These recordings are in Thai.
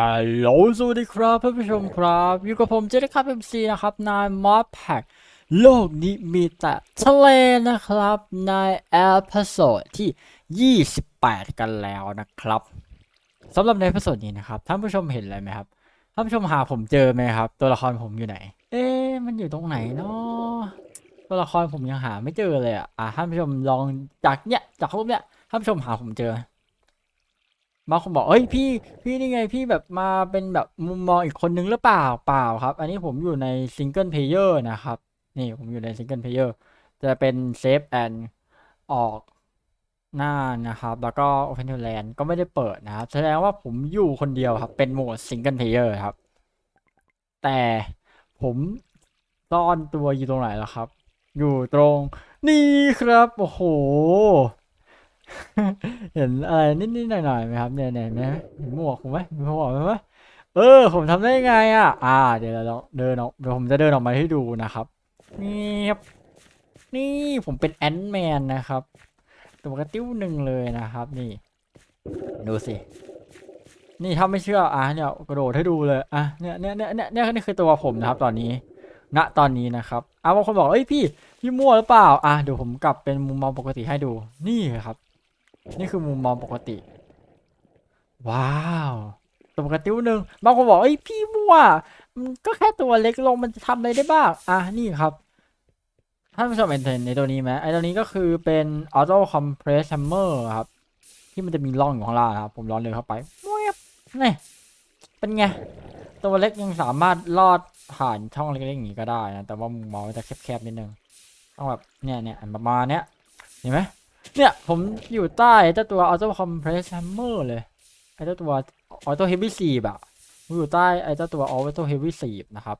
ฮัลโหลสวัสดีครับท่านผู้ชมครับอยู่กับผมเจไดครับเอ็มซีนะครับในมอสแพ็กโลกนี้มีแต่ทะเลนะครับในเอพิโซดที่ 28 กันแล้วนะครับสำหรับในเอพิโซดนี้นะครับท่านผู้ชมเห็นอะไรไหมครับท่านผู้ชมหาผมเจอไหมครับ ตัวละครผมอยู่ไหน เอ๊ะมันอยู่ตรงไหนเนาะตัวละครผมยังหาไม่เจอเลยอะอะท่านผู้ชมลองจากเนี้ยจากรูปเนี้ยท่านผู้ชมหาผมเจอ บางคนบอกเอ้ยพี่พี่นี่ไงพี่แบบมาเป็นแบบมุมมองอีกคนนึงหรือเปล่าเปล่าครับ อันนี้ผมอยู่ในซิงเกิลเพลเยอร์นะครับ นี่ผมอยู่ในซิงเกิลเพลเยอร์จะเป็นเซฟแอนออกหน้านะครับ แล้วก็ Open to Land ก็ไม่ได้เปิดนะครับ แสดงว่าผมอยู่คนเดียวครับ เป็นโหมดซิงเกิลเพลเยอร์ครับ แต่ผมซ่อนตัวอยู่ตรงไหนล่ะครับ อยู่ตรง นี่ครับ โอ้โห เห็นอะไรนิดๆหน่อยๆไหมครับเนี่ยเนี่ยเห็นไหมเห็นหมวกผมไหมมีหมวกไหมเออ ผมทำได้ไงอะ อ่า เดี๋ยวเราเดินออกเดี๋ยวผมจะเดินออกมาให้ดูนะครับนี่ครับนี่ผมเป็นแอนท์แมนนะครับ ตัวกระติ้วหนึ่งเลยนะครับ นี่ ดูสิ นี่ถ้าไม่เชื่ออะเนี่ยกระโดดให้ดูเลยอะเนี่ยเนี่ยเนี่ยเนี่ยเนี่ยนี่คือตัวผมนะครับ ตอนนี้ณตอนนี้นะครับอะบางคนบอกเอ้ยพี่พี่มั่วหรือเปล่า อะเดี๋ยวผมกลับเป็นมุมมองปกติให้ดูนี่ครับ นี่คือมุมมองปกติ ว้าวตัวกระติ้วหนึ่งบางคนบอกเอ้พี่มั่วมันก็แค่ตัวเล็กลงมันจะทำอะไรได้บ้าง อะนี่ครับท่านผู้ชมเห็นในตัวนี้ไหมไอตัวนี้ก็คือเป็น auto compress hammer ครับ ที่มันจะมีร่องอยู่ข้างล่างครับ ผมร้อนเลยเข้าไปมุ้ยนี่เป็นไง ตัวเล็กยังสามารถลอดผ่านช่องเล็กๆอย่างนี้ก็ได้นะ แต่ว่ามุมมองมันจะแคบๆนิดนึง ต้องแบบเนี่ยเนี่ยประมาณเนี้ยเห็นไหม เนี่ย ผมอยู่ใต้เจ้าตัว Auto Compress Hammer เลยไอ้เจ้าตัว Auto Heavy Sieve อะผมอยู่ใต้ไอ้เจ้าตัว Auto Heavy Sieve นะครับ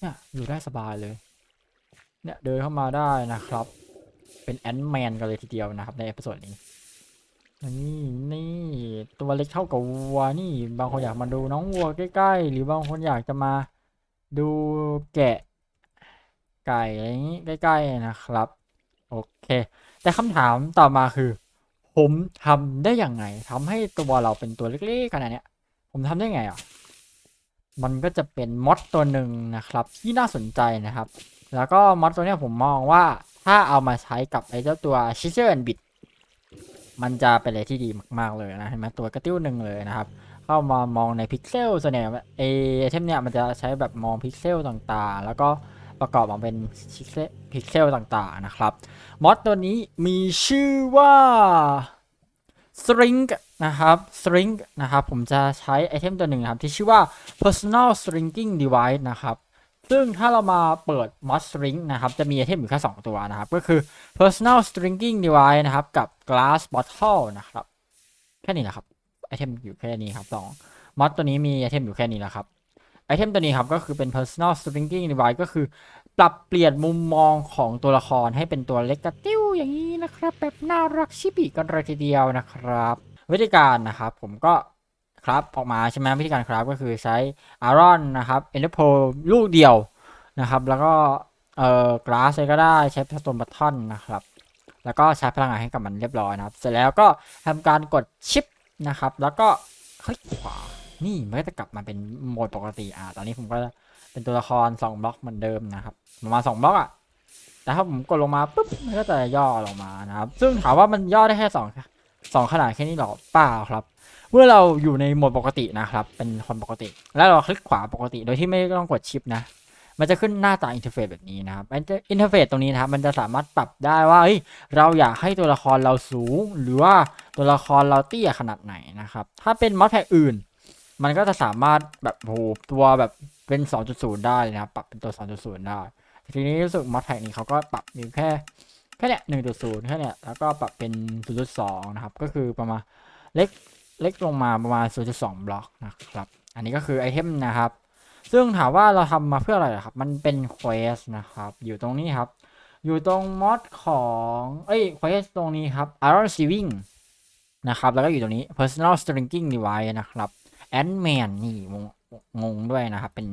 เนี่ยอยู่ได้สบายเลย เนี่ยเดินเข้ามาได้นะครับ เป็นแอนด์แมนกันเลยทีเดียวนะครับ ในเอพิโซดนี้นี่นี่ตัวเล็กเท่ากับวัวนี่ บางคนอยากมาดูน้องวัวใกล้ๆ หรือบางคนอยากจะมาดูแกะไก่อะไรอย่างนี้ใกล้ๆนะครับ โอเค แต่คำถามต่อมาคือ ผมทำได้ยังไงทำให้ตัวเราเป็นตัวเล็กๆขนาดเนี้ย ผมทำได้ไงอะ มันก็จะเป็นมอดตัวหนึ่งนะครับ ที่น่าสนใจนะครับ แล้วก็มอดตัวเนี้ยผมมองว่าถ้าเอามาใช้กับไอ้เจ้าตัว s h i z e r and Bit มันจะเป็นอะไรที่ดีมาก ๆ เลยนะเห็นไหมตัวกระติ้วหนึ่งเลยนะครับ เข้ามามองในพิกเซลส่วนใหญ่ไอเทมเนี่ยมันจะใช้แบบมองพิกเซลต่างๆ แล้วก็ ประกอบออกเป็นพิกเซลต่างๆนะครับมอดตัวนี้มีชื่อว่า string นะครับ string นะครับ ผมจะใช้ไอเทมตัวหนึ่งนะครับ ที่ชื่อว่า personal stringing device นะครับ ซึ่งถ้าเรามาเปิด mod string นะครับ จะมีไอเทมอยู่แค่ 2 ตัวนะครับ ก็คือ personal stringing device นะครับ กับ glass bottle นะครับ แค่นี้แหละครับ ไอเทมอยู่แค่นี้ครับสองมอดตัวนี้มีไอเทมอยู่แค่นี้แหละครับ ไอเทมตัวนี้ครับก็คือเป็น personal stringing device ก็คือปรับเปลี่ยนมุมมองของตัวละครให้เป็นตัวเล็กกระติ้วอย่างนี้นะครับ แบบน่ารักชิบิกันเลยทีเดียวนะครับ วิธีการนะครับผมก็ครับออกมาใช่ไหมวิธีการครับก็คือใช้อารอนนะครับเอ็นเตอร์โพลูกเดียวนะครับ แล้วก็เอ่อกราสก็ได้ใช้สโตนบัตทอนนะครับ แล้วก็ใช้พลังงานให้กับมันเรียบร้อยนะครับ เสร็จแล้วก็ทำการกดชิปนะครับ แล้วก็คลิกขวา นี่มันก็จะกลับมาเป็นโหมดปกติอ่าตอนนี้ผมก็เป็นตัวละคร2บล็อกเหมือนเดิมนะครับประมาณ2บล็อกอะแต่ถ้าผมกดลงมาปุ๊บมันก็จะย่อลงมานะครับ ซึ่งถามว่ามันย่อได้แค่2 2ขนาดแค่นี้หรอเปล่าครับ เมื่อเราอยู่ในโหมดปกตินะครับ เป็นคนปกติ แล้วเราคลิกขวาปกติโดยที่ไม่ต้องกดชิปนะมันจะขึ้นหน้าตาอินเทอร์เฟซแบบนี้นะครับอินเทอร์เฟซตรงนี้นะครับ มันจะสามารถปรับได้ว่าเฮ้ยเราอยากให้ตัวละครเราสูง หรือว่าตัวละครเราเตี้ยขนาดไหนนะครับ ถ้าเป็นมอดแพ็กอื่น มันก็จะสามารถแบบโหตัวแบบเป็น 2.0 ได้เลยนะครับ ปรับเป็นตัว 2.0 ได้ ทีนี้รู้สึกมอดแพ็กนี้เขาก็ปรับมีแค่แค่เนี้ย1.0แค่เนี้ยแล้วก็ปรับเป็น0.2นะครับ ก็คือประมาณเล็กเล็กลงมาประมาณ0.2บล็อกนะครับ อันนี้ก็คือไอเทมนะครับ ซึ่งถามว่าเราทำมาเพื่ออะไรครับ มันเป็นเควสนะครับ อยู่ตรงนี้ครับ อยู่ตรงมอดของเอ้ยเควสตรงนี้ครับ Iron Sieving นะครับ แล้วก็อยู่ตรงนี้ Personal Stringing Device นะครับ Ant-Man นี่งงด้วยนะครับ เป็น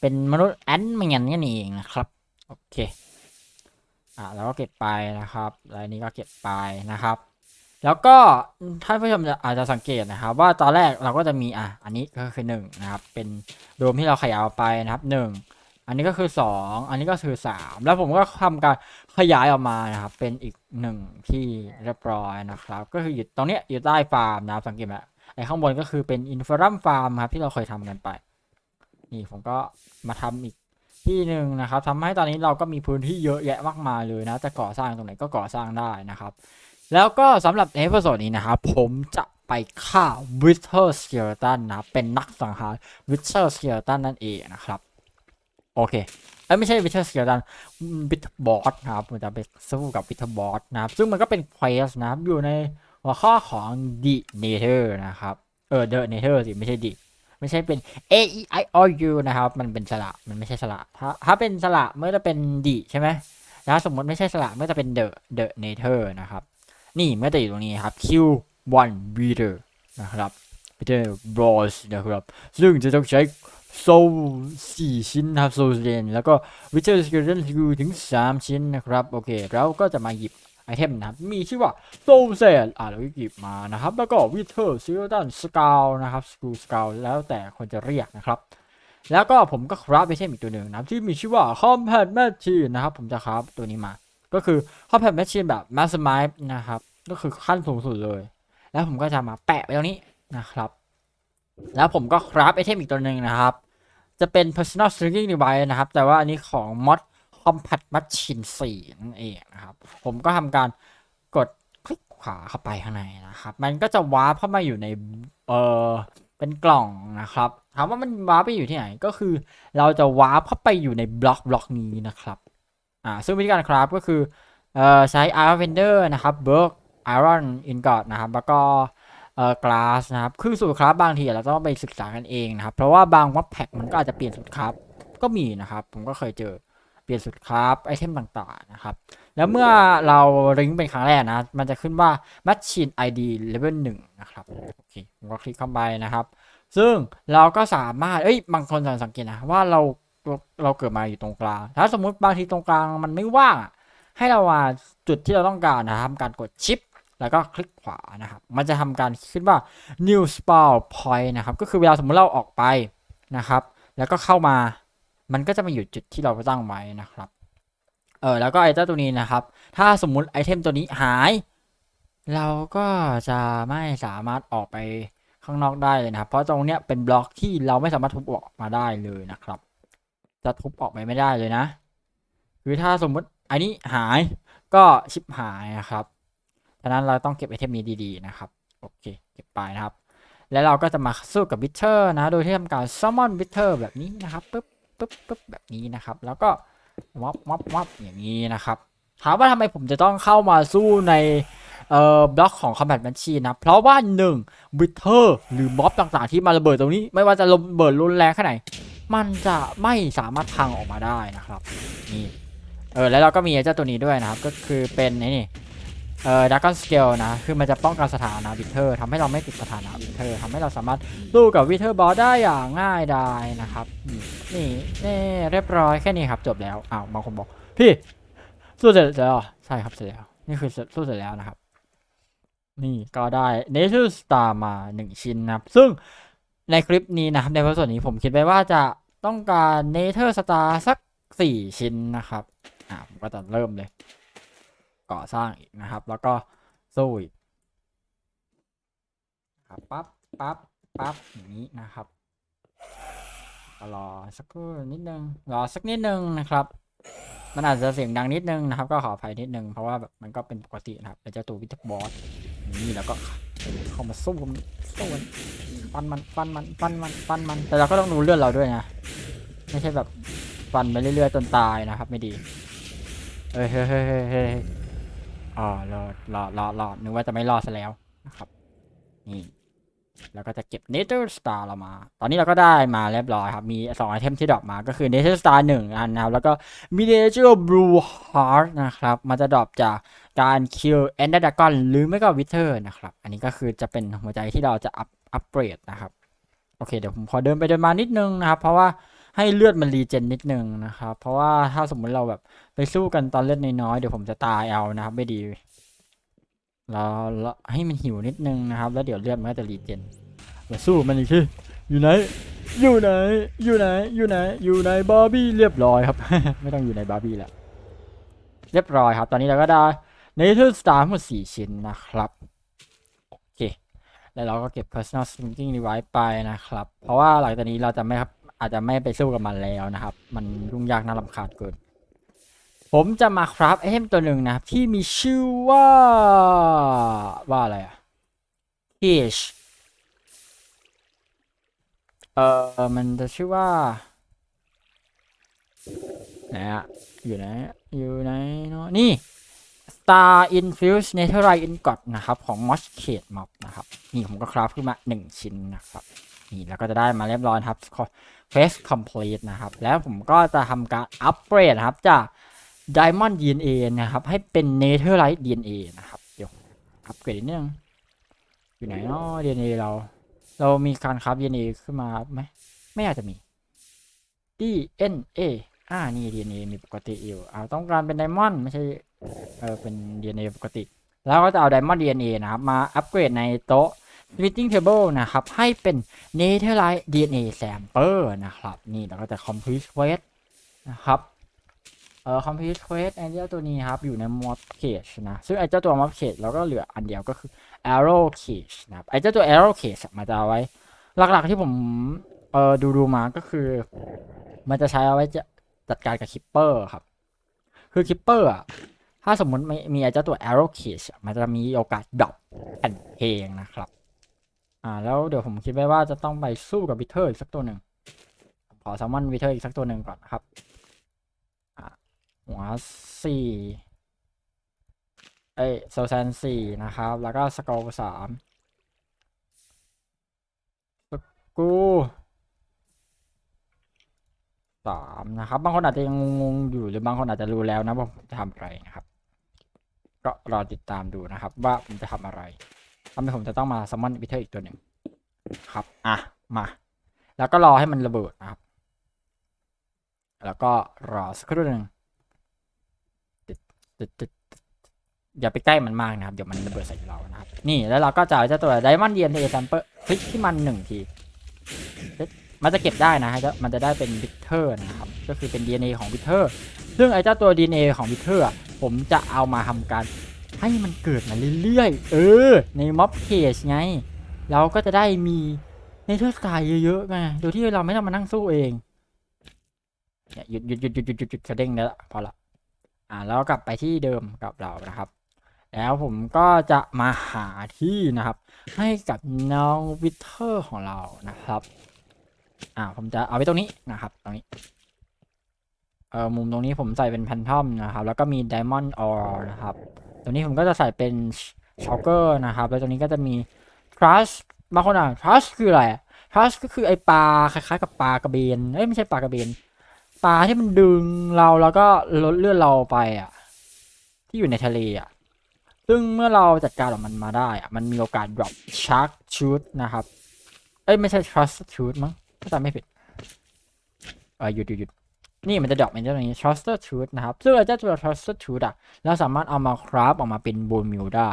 เป็นมนุษย์ Ant-Man นี่เองนะครับ โอเค อ่าแล้วก็เก็บไปนะครับแล้วอันนี้ก็เก็บไปนะครับ แล้วก็ท่านผู้ชมจะอาจจะสังเกตนะครับ ว่าตอนแรกเราก็จะมีอะอันนี้ก็คือหนึ่งนะครับ เป็นโดมที่เราขยายออกไปนะครับหนึ่งอันนี้ก็คือสองอันนี้ก็คือสามแล้วผมก็ทำการขยายออกมานะครับ เป็นอีกหนึ่งที่เรียบร้อยนะครับ ก็คืออยู่ตรงเนี้ยอยู่ใต้ฟาร์มนะครับสังเกตไหม ไอ้ข้างบนก็คือเป็นอินฟรัมฟาร์มครับที่เราเคยทำกันไป นี่ผมก็มาทำอีกที่หนึ่งนะครับทำให้ตอนนี้เราก็มีพื้นที่เยอะแยะมากมายเลยนะ จะก่อสร้างตรงไหนก็ก่อสร้างได้นะครับ แล้วก็สำหรับเอพิโซดนี้นะครับ ผมจะไปฆ่าวิเทอร์สเกลตันนะเป็นนักสังหารวิเทอร์สเกลตันนั่นเองนะครับ โอเคเอ้ไม่ใช่วิเทอร์สเกลตันวิทบอสนะครับผมจะไปสู้กับวิทบอสนะครับ ซึ่งมันก็เป็นเควสนะครับอยู่ใน หัวข้อของ The Nether นะครับ เออ The Nether สิ ไม่ใช่ D ไม่ใช่เป็น A E I O U นะครับ มันเป็นสระมันไม่ใช่สระถ้าถ้าเป็นสระเมื่อจะเป็น D ใช่ไหมแล้วสมมติไม่ใช่สระเมื่อจะเป็น The The Nether นะครับ นี่เมื่อจะอยู่ตรงนี้ครับ Q1 Beater นะครับ Beater Bros นะครับ ซึ่งจะต้องใช้โซลสี่ชิ้นครับโซลเรนแล้วก็วิเทอร์สเกลตันถึง 3 ชิ้นนะครับ โอเคแล้วก็จะมาหยิบ ไอเทมนะครับ มีชื่อว่าโซลเซนอ่าเราก็หยิบมานะครับ แล้วก็วิเทอร์สเกลตันสกาวนะครับสกูสกาวแล้วแต่คนจะเรียกนะครับ แล้วก็ผมก็คราฟไอเทมอีกตัวหนึ่งนะครับ ที่มีชื่อว่า Combat Machine นะครับ ผมจะคราฟตัวนี้มา ก็คือ Combat Machine แบบ Mastermind นะครับ ก็คือขั้นสูงสุดเลย แล้วผมก็จะมาแปะไว้ตรงนี้นะครับ แล้วผมก็คราฟไอเทมอีกตัวหนึ่งนะครับ จะเป็น personal stringing device นะครับ แต่ว่าอันนี้ของ mod compact machine 4นั่นเองนะครับ ผมก็ทำการกดคลิกขวาเข้าไปข้างในนะครับ มันก็จะวาร์เข้ามาอยู่ในเออเป็นกล่องนะครับถามว่ามันวาร์ไปอยู่ที่ไหนก็คือ เราจะวาร์เข้าไปอยู่ในบล็อกบล็อกนี้นะครับอ่าซึ่งวิธีการคราฟก็คือเอ่อใช้ iron fender นะครับเบิร์ก iron ingot นะครับ แล้วก็เอ่อ glass นะครับ คือสูตรคราฟบางทีเราต้องไปศึกษากันเองนะครับ เพราะว่าบางวัดแพ็กมันก็อาจจะเปลี่ยนสูตรคราฟก็มีนะครับ ผมก็เคยเจอ ปลี่ยนสูตรคราฟไอเทมต่างๆนะครับ แล้วเมื่อเราลิงก์เป็นครั้งแรกนะ มันจะขึ้นว่า machine id level 1 นะครับ โอเคผมก็คลิกเข้าไปนะครับ ซึ่งเราก็สามารถ เอ้ย บางคนสังเกตนะว่าเราเราเราเกิดมาอยู่ตรงกลาง ถ้าสมมุติบางทีตรงกลางมันไม่ว่างอะให้เรามาจุดที่เราต้องการนะครับทำการกดชิป แล้วก็คลิกขวานะครับ มันจะทำการขึ้นว่า new spawn point นะครับ ก็คือเวลาสมมติเราออกไปนะครับ แล้วก็เข้ามา มันก็จะมาอยู่จุดที่เราตั้งไว้นะครับ เออแล้วก็ไอเจ้าตัวนี้นะครับ ถ้าสมมุติไอเทมตัวนี้หาย เราก็จะไม่สามารถออกไปข้างนอกได้เลยนะครับ เพราะตรงเนี้ยเป็นบล็อกที่เราไม่สามารถทุบออกมาได้เลยนะครับ จะทุบออกไปไม่ได้เลยนะคือถ้าสมมุติอันนี้หายก็ชิปหายนะครับฉะนั้นเราต้องเก็บไอเทมนี้ดีๆนะครับ โอเค เก็บไปนะครับ แล้วเราก็จะมาสู้กับวิเทอร์นะ โดยที่ทำการ summon วิเทอร์แบบนี้นะครับปึ๊บ ปึ๊บปึ๊บแบบนี้นะครับ แล้วก็วับวับวับอย่างนี้นะครับ ถามว่าทำไมผมจะต้องเข้ามาสู้ในเอ่อบล็อกของ Combat Machine นะ เพราะว่าหนึ่งวิเทอร์หรือม็อบต่างๆ ที่มาระเบิดตรงนี้ ไม่ว่าจะระเบิดรุนแรงแค่ไหน มันจะไม่สามารถพังออกมาได้นะครับ นี่ เออ แล้วเราก็มีไอ้เจ้าตัวนี้ด้วยนะครับ ก็คือเป็นนี่ เอ่อดักกันสเกลนะ คือมันจะป้องกันสถานะวิเทอร์ทำให้เราไม่ติดสถานะวิเทอร์ทำให้เราสามารถสู้กับวิเทอร์บอสได้อย่างง่ายดายนะครับ นี่นี่เรียบร้อยแค่นี้ครับจบแล้วอ้าวบางคนบอก พี่สู้เสร็จแล้วใช่ครับเสร็จแล้ว นี่คือสู้เสร็จแล้วนะครับ นี่ก็ได้ Nature Star มาหนึ่งชิ้นนะครับ ซึ่งในคลิปนี้นะครับในส่วนนี้ผมคิดไว้ว่าจะต้องการ Nature Star สักสี่ชิ้นนะครับอ่าผมก็จะเริ่มเลย ก่อสร้างอีกนะครับ แล้วก็สู้อีกครับปั๊บปั๊บปั๊บอย่างนี้นะครับก็รอสักนิดนึงรอสักนิดนึงนะครับ มันอาจจะเสียงดังนิดนึงนะครับ ก็ขออภัยนิดนึงเพราะว่าแบบมันก็เป็นปกตินะครับเจ้าตัววิทบอสนี่แล้วก็เข้ามาสู้มันสู้มันฟันมันฟันมันฟันมันฟันมันแต่เราก็ต้องดูเลือดเราด้วยนะไม่ใช่แบบฟันไปเรื่อยๆจนตายนะครับ ไม่ดีเฮ้ยเฮ้ยเฮ้ยเฮ้ย อ๋อรอดรอดรอดรอดนึกว่าจะไม่รอดซะแล้วนะครับ นี่ แล้วก็จะเก็บ Nature Star เรามา ตอนนี้เราก็ได้มาเรียบร้อยครับ มีสองไอเทมที่ดรอปมาก็คือ Nature Star หนึ่งอันนะครับ แล้วก็มี Nature Blue Heart นะครับ มันจะดรอปจากการ Kill Ender Dragon หรือไม่ก็ Wither นะครับ อันนี้ก็คือจะเป็นหัวใจที่เราจะอัพอัปเกรดนะครับ โอเค เดี๋ยวผมขอเดินไปเดินมานิดนึงนะครับ เพราะว่า ให้เลือดมันรีเจนนิดนึงนะครับ เพราะว่าถ้าสมมุติเราแบบไปสู้กันตอนเลือดน้อยๆเดี๋ยวผมจะตายเอานะครับ ไม่ดีเราให้มันหิวนิดนึงนะครับ แล้วเดี๋ยวเลือดมันก็จะรีเจนมาสู้มันอีกทีอยู่ไหน อยู่ไหน อยู่ไหน อยู่ไหน อยู่ในบาร์บี้เรียบร้อยครับ ไม่ต้องอยู่ในบาร์บี้แล้ว เรียบร้อยครับ ตอนนี้เราก็ได้เนเธอร์สตาร์ทั้งหมดสี่ชิ้นนะครับโอเค แล้วเราก็เก็บ personal thinking device ไปนะครับ เพราะว่าหลังจากนี้เราจะไม่ครับ อาจจะไม่ไปสู้กับมันแล้วนะครับ มันยุ่งยากน่ารำคาญเกิน ผมจะมาคราฟไอเทมตัวหนึ่งนะครับ ที่มีชื่อว่าว่าอะไรอะ Fish เออมันจะชื่อว่าไหนอะอยู่ไหน อยู่ไหนเนาะนี่ Star Infused Netherite Ingot นะครับ ของ Mosh c a d e Mob นะครับ นี่ผมก็คราฟขึ้นมา 1 ชิ้นนะครับ นี่แล้วก็จะได้มาเรียบร้อยครับ นะครับ Quest Complete นะครับ แล้วผมก็จะทำการอัปเกรดครับจาก Diamond DNA นะครับ ให้เป็น Netherite DNA นะครับ เดี๋ยวอัปเกรดนิดนึง อยู่ไหนเนาะ DNA เรา เรามีการคราฟ DNA ขึ้นมาไหมไม่อาจจะมี DNA อ่านี่ DNA มีปกติอยู่เอาต้องการเป็นไดมอนด์ไม่ใช่เออเป็น DNA ปกติ แล้วก็จะเอา Diamond DNA นะครับ มาอัปเกรดในโต๊ะ Splitting Table นะครับ ให้เป็น Netherite DNA Sample นะครับ นี่เราก็จะ Complete Quest นะครับเอ่อ Complete Quest ไอเจ้าตัวนี้ครับ อยู่ใน Mob Cage นะ ซึ่งไอเจ้าตัว Mob Cage เราก็เหลืออันเดียวก็คือ Arrow Cage นะครับ ไอเจ้าตัว Arrow Cage มันจะเอาไว้ หลักๆที่ผมเอ่อดูดูๆมาก็คือ มันจะใช้เอาไว้จะจัดการกับ Keeper ครับ คือ Keeper อะถ้าสมมติมีมีไอเจ้าตัว Arrow Cage มันจะมีโอกาสดรอปแผ่นเพลงนะครับ อ่าแล้วเดี๋ยวผมคิดไว้ว่าจะต้องไปสู้กับวิเทอร์อีกสักตัวหนึ่งขอแซัมมอนวิเทอร์อีกสักตัวหนึ่งก่อนนะครับอ่าหัวสี่เอ้ยโซแซนสี่นะครับ แล้วก็สกอลสามสกูสามนะครับ บางคนอาจจะยังงงอยู่หรือบางคนอาจจะรู้แล้วนะว่าผมจะทำอะไรนะครับ ก็รอติดตามดูนะครับ ว่าผมจะทำอะไร ทำให้ผมจะต้องมาซัมมอนวิเทอร์อีกตัวหนึ่งครับ อะ มา แล้วก็รอให้มันระเบิดนะครับ แล้วก็รอสักครู่หนึ่งตึ๊ดตึ๊ดตึ๊ดอย่าไปใกล้มันมากนะครับ เดี๋ยวมันระเบิดใส่เรานะครับ นี่แล้วเราก็จะเอาเจ้าตัว Diamond DNA Sample คลิกที่มันหนึ่งทีตึ๊ดมันจะเก็บได้นะฮะมันจะได้เป็นวิเทอร์นะครับ ก็คือเป็น DNA ของวิเทอร์ ซึ่งไอ้เจ้าตัว DNA ของวิเทอร์อะผมจะเอามาทำการ ให้มันเกิดมาเรื่อยๆ เออ ในม็อบเคจไง เราก็จะได้มีในเทอร์สกายเยอะๆไงโดยที่เราไม่ต้องมานั่งสู้เองเนี่ยหยุดหยุดหยุดหยุดหยุดหยุดหยุดเด้งได้ละพอละอ่าแล้วกลับไปที่เดิมกับเรานะครับ แล้วผมก็จะมาหาที่นะครับ ให้กับน้องวิเทอร์ของเรานะครับ อ่าผมจะเอาไว้ตรงนี้นะครับ ตรงนี้เออมุมตรงนี้ผมใส่เป็นแพนทอมนะครับ แล้วก็มี Diamond Ore นะครับ ตรงนี้ผมก็จะใส่เป็นช็อกเกอร์นะครับ แล้วตรงนี้ก็จะมี Trust บางคนอะ Trust คืออะไร Trust ก็คือไอปลาคล้ายๆ กับปลากระเบนเอ้ยไม่ใช่ปลากระเบนปลาที่มันดึงเราแล้วก็ลดเลือดเราไปอะ ที่อยู่ในทะเลอะ ซึ่งเมื่อเราจัดการกับมันมาได้อะมันมีโอกาส drop shark shoot นะครับ เอ้ยไม่ใช่ trust shoot มั้งถ้าจำไม่ผิดเออหยุดหยุดหยุด นี่มันจะดรอปเป็นเจ้าตัวนี้ Truster Tooth นะครับ ซึ่งไอ้เจ้าตัว Truster Tooth อะเราสามารถเอามาคราฟออกมาเป็นโบนมิลได้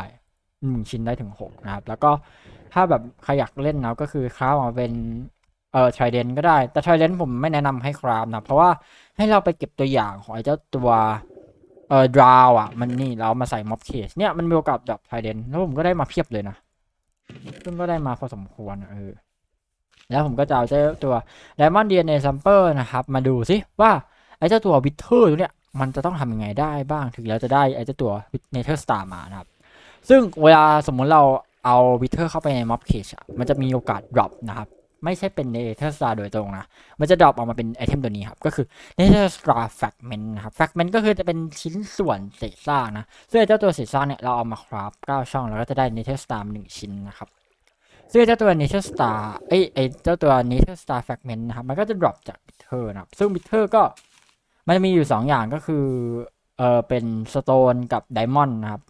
หนึ่งชิ้นได้ถึงหกนะครับ แล้วก็ถ้าแบบใครอยากเล่นนะก็คือคราฟออกมาเป็นเอ่อ Trident ก็ได้ แต่ Trident ผมไม่แนะนำให้คราฟนะ เพราะว่าให้เราไปเก็บตัวอย่างของไอ้เจ้าตัวเอ่อ Draw อะ มันนี่เรามาใส่ Mob Cage เนี่ยมันมีโอกาสดรอป Trident แล้วผมก็ได้มาเพียบเลยนะซึ่งก็ได้มาพอสมควรอะเออ แล้วผมก็จะเอาเจ้าตัว Diamond DNA Sample นะครับ มาดูสิว่าไอ้เจ้าตัววิเทอร์ตัวเนี้ยมันจะต้องทำยังไงได้บ้างถึงเราจะได้ไอ้เจ้าตัวเนเธอร์สตาร์มานะครับ ซึ่งเวลาสมมุติเราเอาวิเทอร์เข้าไปในม็อบเคชมันจะมีโอกาสดรอปนะครับ ไม่ใช่เป็นเนเธอร์สตาร์โดยตรงนะ มันจะดรอปออกมาเป็นไอเทมตัวนี้ครับ ก็คือเนเธอร์สตาร์แฟกเมนต์นะครับแฟกเมนต์ก็คือจะเป็นชิ้นส่วนเศษซากนะซึ่งไอ้เจ้าตัวเศษซากเนี่ยเราเอามาคราฟ9ช่อง แล้วก็จะได้เนเธอร์สตาร์หนึ่งชิ้นนะครับ ซึ่งไอ้เจ้าตัว Nature Star ไอ้ไอเจ้าตัว Nature Star Fragment นะครับมันก็จะ drop จาก Bitter นะครับ ซึ่ง Bitter ก็มันจะมีอยู่ 2 อย่างก็คือเออเป็น Stone กับ Diamond นะครับ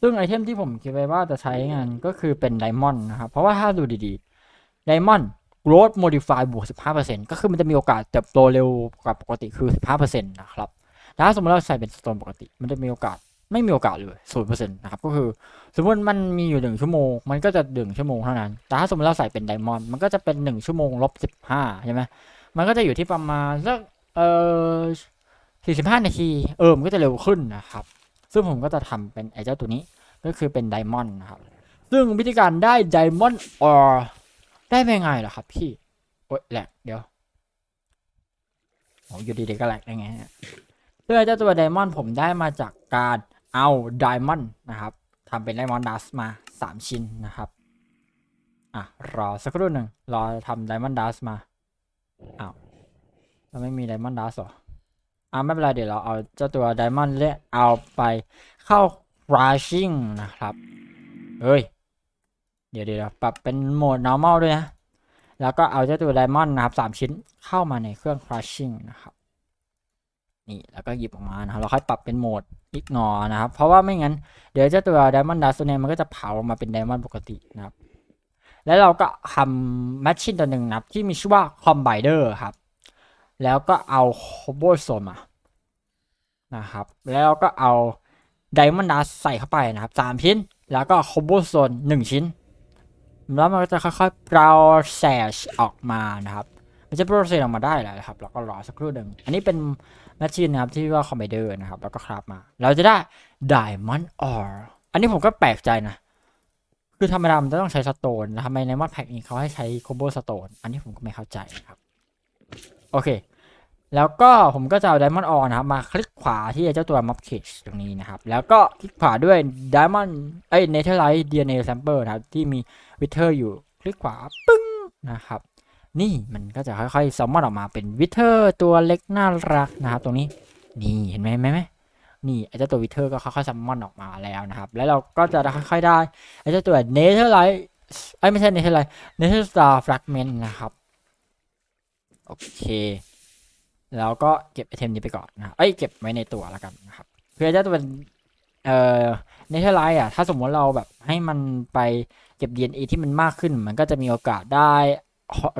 ซึ่งไอเทมที่ผมคิดไว้ว่าจะใช้งานก็คือเป็น Diamond นะครับ เพราะว่าถ้าดูดีๆ Diamond Growth Modify บวก 15%ก็คือมันจะมีโอกาสเติบโตเร็วกว่าปกติคือ 15%นะครับ ถ้าสมมติเราใส่เป็น Stone ปกติ มันจะมีโอกาส ไม่มีโอกาสเลยศูนย์เปอร์เซ็นต์นะครับก็คือสมมติมันมีอยู่หนึ่งชั่วโมง มันก็จะหนึ่งชั่วโมงเท่านั้น แต่ถ้าสมมติเราใส่เป็นไดมอนด์มันก็จะเป็นหนึ่งชั่วโมงลบสิบห้าใช่ไหมมันก็จะอยู่ที่ประมาณสักเออสี่สิบห้านาทีเออมันก็จะเร็วขึ้นนะครับ ซึ่งผมก็จะทำเป็นไอ้เจ้าตัวนี้ก็คือเป็นไดมอนด์นะครับซึ่งวิธีการได้ไดมอนด์ออร์ได้เป็นไงล่ะครับพี่โอ๊ยแหลกเดี๋ยวโอ้อยู่ดีๆก็แหลกได้ไงฮะเพื่อเจ้าตัวไดมอนด์ผมได้มาจากการ เอาไดมอนด์นะครับทำเป็นไดมอนด์ดัสมาสามชิ้นนะครับอะรอสักครู่หนึ่งรอทำไดมอนด์ดัสมาอ้าวเราไม่มีไดมอนด์ดัสหรออะไม่เป็นไรเดี๋ยวเราเอาเจ้าตัวไดมอนด์เนี่ยเอาไปเข้า crashing นะครับเฮ้ยเดี๋ยวเดี๋ยวปรับเป็นโหมด normal ด้วยนะ แล้วก็เอาเจ้าตัวไดมอนด์นะครับสามชิ้นเข้ามาในเครื่อง crashing นะครับ นี่ แล้วก็หยิบออกมานะครับเราค่อยปรับเป็นโหมด ignore นะครับ เพราะว่าไม่งั้น เดี๋ยวเจ้าตัว diamond dust ตัวเนี้มันก็จะเผาออกมาเป็น diamond ปกตินะครับ แล้วเราก็ทำ machine ตัวหนึ่งนะครับ ที่มีชื่อว่า combiner ครับ แล้วก็เอา cobblestone มานะครับ แล้วก็เอา diamond dust ใส่เข้าไปนะครับสามชิ้น แล้วก็ cobblestone หนึ่งชิ้น แล้วมันก็จะค่อยๆ process ออกมานะครับมันจะ process ออกมาได้แหละครับ แล้วก็รอสักครู่หนึ่ง อันนี้เป็น แมชชีนนะครับที่ว่าคอมไบเดอร์นะครับ แล้วก็คราฟมา เราจะได้ Diamond Ore อันนี้ผมก็แปลกใจนะ คือธรรมดามันจะต้องใช้สโตนทำไมในมอดแพ็กนี้เขาให้ใช้โคโบสโตนอันนี้ผมก็ไม่เข้าใจนะครับ โอเค แล้วก็ผมก็จะเอา Diamond Ore นะครับ มาคลิกขวาที่เจ้าตัว Mob Cage ตรงนี้นะครับ แล้วก็คลิกขวาด้วย Diamond เอ้ย Netherite DNA Sample นะครับที่มี Wither อยู่คลิกขวาปึ้งนะครับ นี่มันก็จะค่อยๆซัมมอนออกมาเป็นวิเทอร์ตัวเล็กน่ารักนะครับ ตรงนี้นี่เห็นไหมไหมไหมนี่ไอ้เจ้าตัววิเทอร์ก็ค่อยๆซัมมอนออกมาแล้วนะครับ แล้วเราก็จะค่อยๆได้ไอ้เจ้าตัวเนเธอร์ไลท์ไอ้ไม่ใช่เนเธอร์ไลท์เนเธอร์สตาร์ฟรากเมนต์นะครับโอเคแล้วก็เก็บไอเทมนี้ไปก่อนนะเอ้ยเก็บไว้ในตัวแล้วกันนะครับเพื่อจ้าตัวเป็นเอ่อเนเธอร์ไลท์อะถ้าสมมติเราแบบให้มันไปเก็บ DNA ที่มันมากขึ้น มันก็จะมีโอกาสได้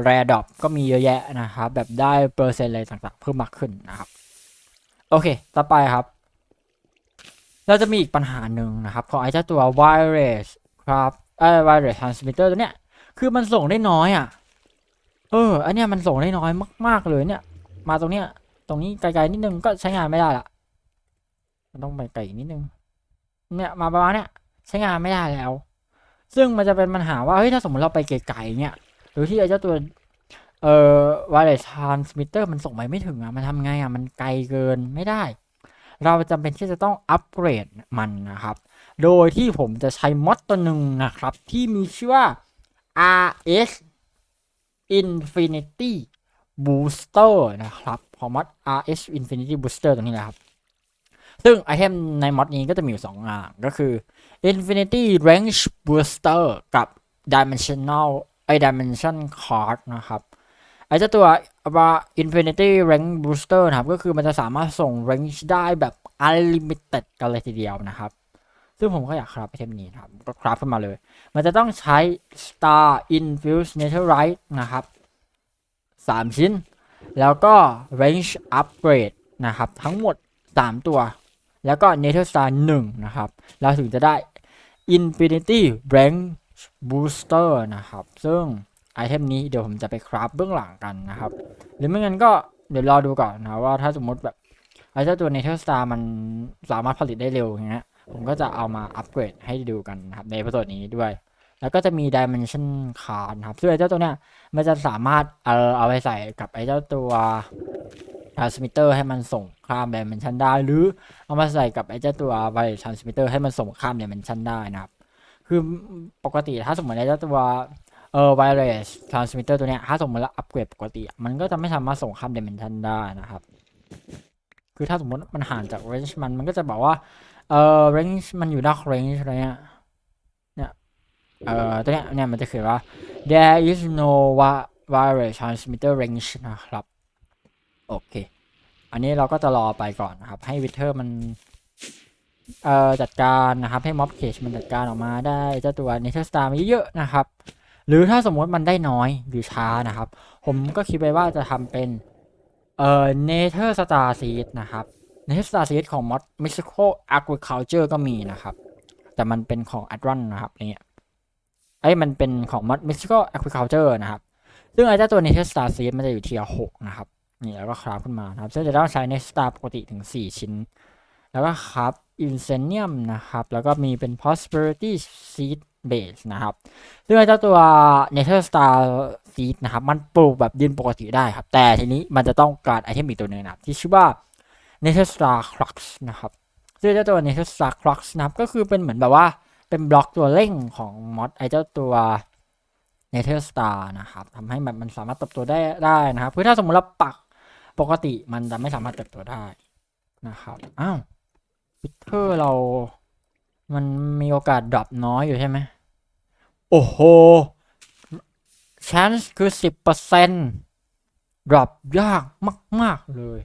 แรดอปก็มีเยอะแยะนะครับ แบบได้เปอร์เซ็นต์อะไรต่างๆ เพิ่มมากขึ้นนะครับ โอเค ต่อไปครับ เราจะมีอีกปัญหาหนึ่งนะครับ ของไอ้เจ้าตัว wireless ครับเอ่อ wireless transmitter ตัวเนี้ย คือมันส่งได้น้อยอะ เออ อันเนี้ยมันส่งได้น้อยมากๆเลยเนี่ย มาตรงเนี้ย ตรงนี้ไกลๆนิดนึงก็ใช้งานไม่ได้ละ มันต้องไปไกลนิดนึง เนี่ยมาประมาณเนี้ยใช้งานไม่ได้แล้ว ซึ่งมันจะเป็นปัญหาว่า เฮ้ย ถ้าสมมติเราไปไกลๆเนี่ย รือที่ไอ้เจ้าตัว เอ่อ wireless transmitter มันส่งไปไม่ถึงอะ มันทำไงอะ มันไกลเกินไม่ได้ เราจำเป็นที่จะต้องอัปเกรดมันนะครับ โดยที่ผมจะใช้มอดตัวหนึ่งนะครับ ที่มีชื่อว่า RS Infinity Booster นะครับของมอด RS Infinity Booster ตรงนี้นะครับ ซึ่งไอเทมในมอดนี้ก็จะมีอยู่สองอย่างก็คือ Infinity Range Booster กับ Dimensional ไอ้ Dimension Card นะครับไอ้เจ้าตัวว่า Infinity Range Booster นะครับก็คือมันจะสามารถส่ง range ได้แบบ unlimited กันเลยทีเดียวนะครับ ซึ่งผมก็อยากคราฟไอเทมนี้นะครับก็คราฟขึ้นมาเลย มันจะต้องใช้ Star Infused Netherite นะครับ 3 ชิ้น แล้วก็ Range Upgrade นะครับ ทั้งหมด 3 ตัว แล้วก็ Nether Star 1 นะครับ เราถึงจะได้ Infinity Range Booster นะครับ ซึ่งไอเทมนี้เดี๋ยวผมจะไปคราฟเบื้องหลังกันนะครับ หรือไม่งั้นก็เดี๋ยวรอดูก่อนนะว่าถ้าสมมติแบบไอเจ้าตัว Nether Star มันสามารถผลิตได้เร็วอย่างเงี้ยผมก็จะเอามาอัปเกรดให้ดูกันนะครับในประสดนี้ด้วย แล้วก็จะมี Dimension Card นะครับซึ่งไอเจ้าตัวเนี้ยมันจะสามารถเออเอาไปใส่กับไอเจ้าตัว transmitter ให้มันส่งข้าม dimension ได้ หรือเอามาใส่กับไอเจ้าตัว wireless transmitter ให้มันส่งข้าม dimension ได้นะครับ คือปกติถ้าสมมติไอ้เจ้าตัวเออ wireless transmitter ตัวเนี้ยถ้าสมมติเราอัปเกรดปกติ มันก็จะไม่สามารถส่งข้าม dimension ได้นะครับ คือถ้าสมมติมันห่างจาก range มันมันก็จะบอกว่า เออ range มันอยู่นอก range อะไรเงี้ยเนี่ยเออตัวเนี้ยเนี่ยมันจะเขียนว่า there is no wi- wireless transmitter range นะครับ โอเค อันนี้เราก็จะรอไปก่อนนะครับ ให้วิเทอร์มัน เอ่อจัดการนะครับ ให้ม็อบเคชมันจัดการออกมาได้เจ้าตัวเนเธอร์สตาร์มีเยอะนะครับ หรือถ้าสมมติมันได้น้อยหรือช้านะครับ ผมก็คิดไปว่าจะทำเป็นเอ่อเนเธอร์สตาร์ซีดนะครับในเธอร์สตาร์ซีดของ mod Mystical Agriculture ก็มีนะครับ แต่มันเป็นของ a d r o n นนะครับเนี่ยไอ้มันเป็นของ mod Mystical Agriculture นะครับ ซึ่งไอ้เจ้าตัว n e t s t a r Seed มันจะอยู่เทียร์6นะครับนี่แล้วก็คราฟขึ้นมานะครับซึ่งจะต้องใช้ n e t Star ปกติถึง 4 ชิ้น แล้วก็คราฟ Insenium นะครับ แล้วก็มีเป็น Prosperity Seed Base นะครับซึ่งไอเจ้าตัว n e t Star Seed นะครับ มันปลูกแบบดินปกติได้ครับ แต่ทีนี้มันจะต้องการไอเทมอีกตัวหนึ่งนะครับ ที่ชื่อว่า n e t Star Crux นะครับซึ่งเจ้าตัว n e t Star Crux นะครับ ก็คือเป็นเหมือนแบบว่าเป็นบล็อกตัวเร่งของมอดไอเจ้าตัว n e t h e r Star นะครับทำให้แบบมันสามารถเติบโตได้ได้นะครับคือถ้าสมมติเราปักปกติมันจะไม่สามารถเติบโตได้นะครับ อ้าว พิเทอร์เรา มันมีโอกาสดรอปน้อยอยู่ใช่ไหม โอ้โห chance คือสิบเปอร์เซ็นต์ดรอปยากมาก ๆ เลย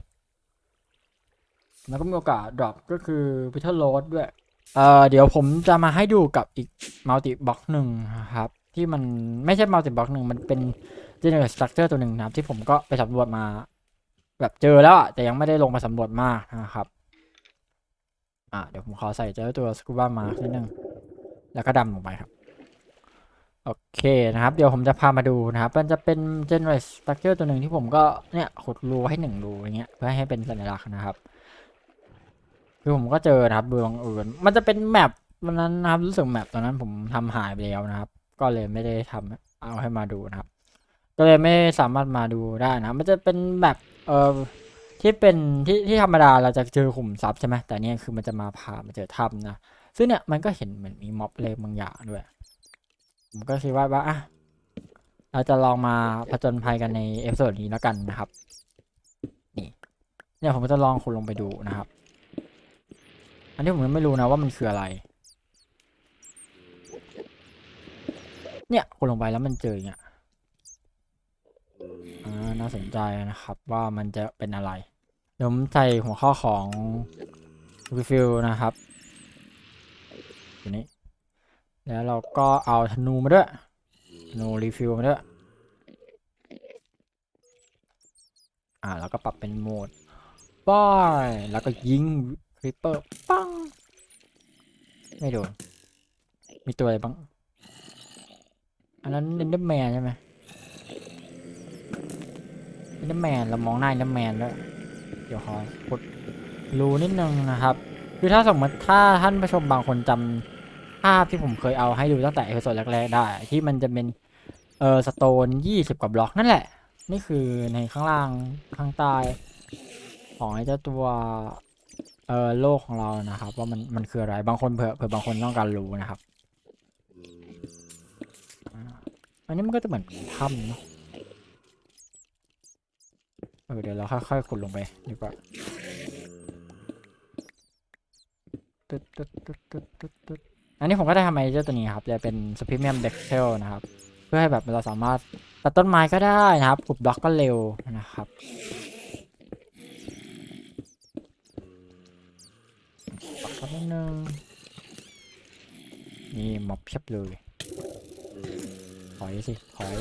แล้วก็มีโอกาสดรอปก็คือพิเทอร์โรดด้วย เอ่อ เดี๋ยวผมจะมาให้ดูกับอีกมัลติบล็อกหนึ่งครับ ที่มันไม่ใช่มัลติบล็อกหนึ่งมันเป็น generate structure ตัวหนึ่งนะครับ ที่ผมก็ไปสำรวจมา แบบเจอแล้วอะแต่ยังไม่ได้ลงมาสำรวจมากนะครับ อ่าเดี๋ยวผมขอใส่เจอตัวสกูบ้ามานิดนึงแล้วก็ดำลงไปครับ โอเคนะครับ เดี๋ยวผมจะพามาดูนะครับ มันจะเป็น generate structure ตัวหนึ่งที่ผมก็เนี่ยขุดรูให้หนึ่งรูอย่างเงี้ยเพื่อให้เป็นสัญลักษณ์นะครับ คือผมก็เจอนะครับโดยบังเอิญมันจะเป็นแมปวันนั้นนะครับรู้สึกแมปตอนนั้นผมทำหายไปแล้วนะครับ ก็เลยไม่ได้ทำเอาให้มาดูนะครับ ก็เลยไม่สามารถมาดูได้นะ มันจะเป็นแบบเอ่อ ที่เป็นที่ที่ธรรมดาเราจะเจอขุมทรัพย์ใช่ไหมแต่เนี่ยคือมันจะมาพามาเจอถ้ำนะซึ่งเนี่ยมันก็เห็นเหมือนมีม็อบเล็กบางอย่างด้วย ผมก็คิดว่าว่าอะเราจะลองมาผจญภัยกันในเอพิโซดนี้แล้วกันนะครับ นี่ เนี่ยผมจะลองคุณลงไปดูนะครับ อันนี้ผมยังไม่รู้นะว่ามันคืออะไร เนี่ยคุณลงไปแล้วมันเจออย่างเงี้ยอ่าน่าสนใจนะครับว่ามันจะเป็นอะไร เดี๋ยวผมใส่หัวข้อของรีฟิลนะครับตัวนี้ แล้วเราก็เอาธนูมาด้วยธนูรีฟิลมาด้วย อ่าแล้วก็ปรับเป็นโหมดป้ายแล้วก็ยิงริปเปอร์ปังไม่โดนมีตัวอะไรบ้าง อันนั้นเ e นเดอร์แมนใช่ไหมเ e นเดอร์แมนเรามองหน้าเ e นเดอร์แมนแล้ว เดี๋ยวขอกดรูนิดนึงนะครับคือถ้าสมมติถ้าท่านผู้ชมบางคนจำภาพที่ผมเคยเอาให้ดูตั้งแต่เอพิโซดแรกๆได้ ที่มันจะเป็นเออสโตนยี่สิบกว่าบล็อกนั่นแหละ นี่คือในข้างล่างข้างใต้ ของไอ้เจ้าตัวเออโลกของเรานะครับ ว่ามันมันคืออะไรบางคนเผื่อเผื่อบางคนต้องการรู้นะครับอันนี้มันก็จะเหมือนถ้ำเนาะ เออเดี๋ยวเราค่อยๆขุดลงไปดีกว่าตึ๊ดตึ๊ดตึ๊ดตึ๊ดตึ๊ดตึ๊ดอันนี้ผมก็ได้ทำไอเจ้าตัวนี้ครับ จะเป็นสปิเมียมเด็กเซลนะครับ เพื่อให้แบบเราสามารถตัดต้นไม้ก็ได้นะครับขุดบล็อกก็เร็วนะครับปักสักนิดนึงนี่ม็อบเพียบเลยถอยสิถอย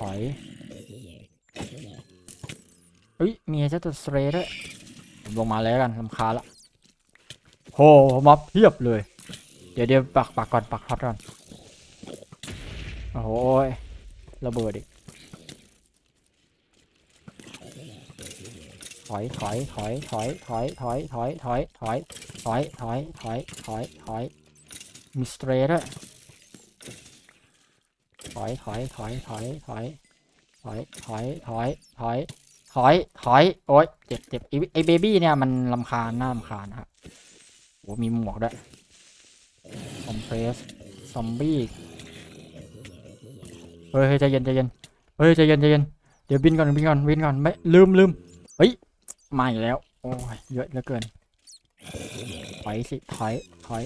ถอย เฮ้ย มีเจ้าตัวสเตรย์ด้วยผมลงมาแล้วกันลำคาละโหม็อบเพียบเลย เดี๋ยวเดี๋ยวปักปักก่อนปักฮอตก่อน โอ้โหระเบิดอีกถอยถอยถอยถอยถอยถอยถอยถอยถอยถอยถอยถอยถอยถอยมีสเตรย์ด้วยถอยถอยถอยถอยถอย ถอย ถอย ถอย ถอย ถอย ถอย โอ๊ย เจ็บเจ็บไอ้ไอเบบี้เนี่ยมันลำคาญน่าลำคาญนะครับโอ้มีหมวกด้วยคอมเพรส ซอมบี้เฮ้ยเฮ้ยใจเย็นใจเย็น เฮ้ยใจเย็นใจเย็น เดี๋ยวบินก่อนบินก่อนบินก่อนไม่ลืมลืมเฮ้ยมาอีกแล้ว โอ้ยเยอะเหลือเกิน ถอยสิถอยถอย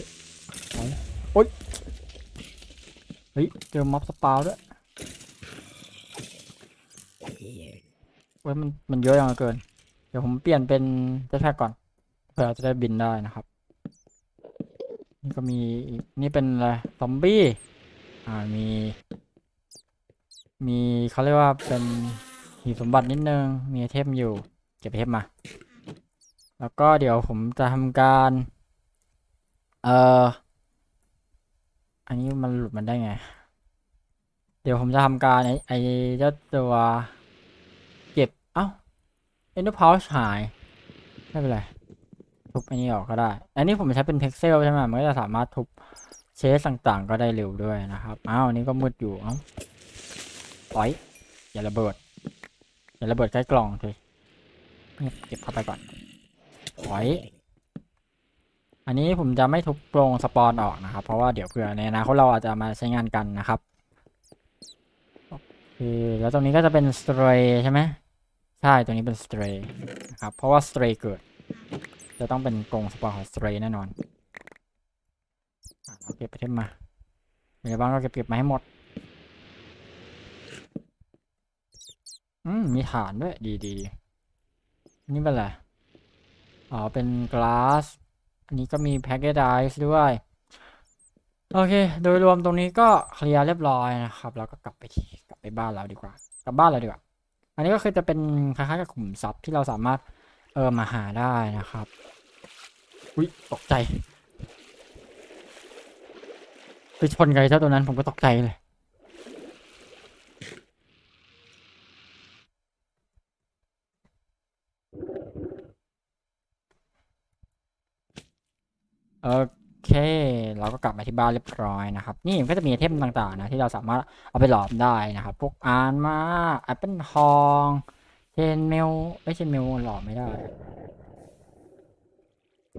ถอยโอ๊ยเฮ้ยเจอม็อบสปาวด้วยเว้ยมันมันเยอะยังเหลือเกิน เดี๋ยวผมเปลี่ยนเป็นเจ็ตแพ็กก่อนเพื่อจะได้บินได้นะครับ นี่ก็มีนี่เป็นอะไรซอมบี้อ่ามีมีเขาเรียกว่าเป็นหีบสมบัตินิดนึง มีเทมอยู่ เก็บเทมมา แล้วก็เดี๋ยวผมจะทำการ เอ่อ อันนี้มันหลุดมันได้ไง เดี๋ยวผมจะทำการไอไอเจ้าตัว Ender Pouch หาย ไม่เป็นไร ทุบอันนี้ออกก็ได้ อันนี้ผมใช้เป็น Pixel ใช่ไหมมันก็จะสามารถทุบเชสต่างๆ ก็ได้เร็วด้วยนะครับ อ้าวนนี้ก็มืดอยู่ เอ้าปล่อย อย่าระเบิด อย่าระเบิดใกล้กล่องทีเก็บเข้าไปก่อนปล่อย อันนี้ผมจะไม่ทุบโปรงสปอนออกนะครับ เพราะว่าเดี๋ยวเผื่อในอนาคตเราอาจจะมาใช้งานกันนะครับ โอเค แล้วตรงนี้ก็จะเป็นสเตรใช่ไหม ใช่ตรงนี้เป็นสเตรนะครับ เพราะว่าสเตรเกิด จะต้องเป็นกรงสปอนของสเตรแน่นอนเราเก็บไปเทมมามีอะไรบ้างก็เก็บเก็บมาให้หมด อืม มีฐานด้วย ดีดีนี่เป็นอะไร อ๋อ เป็นกลาส อันนี้ก็มีแพ็กเกจไดส์ด้วย โอเค โดยรวมตรงนี้ก็เคลียร์เรียบร้อยนะครับ แล้วก็กลับไปที่กลับไปบ้านเราดีกว่า กลับบ้านเราดีกว่า อันนี้ก็คือจะเป็นคล้ายๆกับขุมทรัพย์ที่เราสามารถเออมาหาได้นะครับอุ้ยตกใจไปชนไกเจ้าตัวนั้นผมก็ตกใจเลยโอเค เราก็กลับมาที่บ้านเรียบร้อยนะครับ นี่มันก็จะมีเทมต่างๆนะที่เราสามารถเอาไปหลอมได้นะครับ พวกอานมาแอปเปิลทองเชนเมลไม่เชนเมลหลอมไม่ได้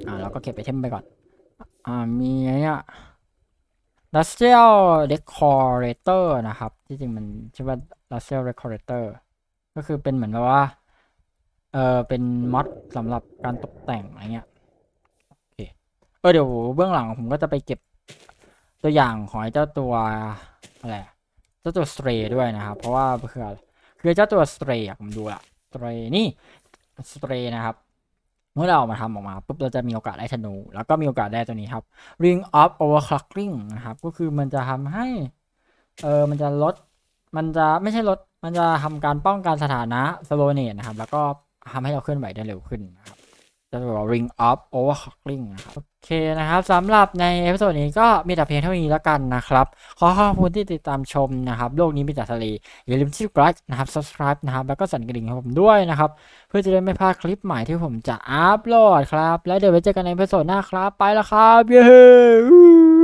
อ่าเราก็เก็บไอเทมไปก่อน อ่ามีเนี่ยดัสเซลเดคอเรเตอร์นะครับ ที่จริงมันชื่อว่าดัสเซลเดคอเรเตอร์ก็คือเป็นเหมือนแบบว่า เออเป็นมอดสำหรับการตกแต่งอะไรเงี้ย เออเดี๋ยวเบื้องหลังผมก็จะไปเก็บตัวอย่างของเจ้าตัวอะไรเจ้าตัวสเตรด้วยนะครับ เพราะว่าเผื่อคือเจ้าตัวสเตรอะผมดูละสเตรนี่สเตรนะครับ เมื่อเราเอามาทำออกมาปุ๊บเราจะมีโอกาสได้ธนู แล้วก็มีโอกาสได้ตัวนี้ครับ ring of overclocking นะครับ ก็คือมันจะทำให้เออมันจะลด มันจะไม่ใช่ลด มันจะทำการป้องกันสถานะ slow n e นะครับ แล้วก็ทำให้เราเคลื่อนไหวได้เร็วขึ้นนะครับ จะเรียกว่า ring of overclocking นะครับโอเคนะครับสำหรับในเอพิโซดนี้ก็มีแต่เพียงเท่านี้แล้วกันนะครับ ขอขอบคุณที่ติดตามชมนะครับ โลกนี้มีแต่ทะเล อย่าลืมที่กดไลค์นะครับ subscribe นะครับ แล้วก็สั่นกระดิ่งให้ผมด้วยนะครับ เพื่อจะได้ไม่พลาดคลิปใหม่ที่ผมจะอัพโหลดครับ แล้วเดี๋ยวไว้เจอกันในเอพิโซดหน้าครับ ไปแล้วครับ เย้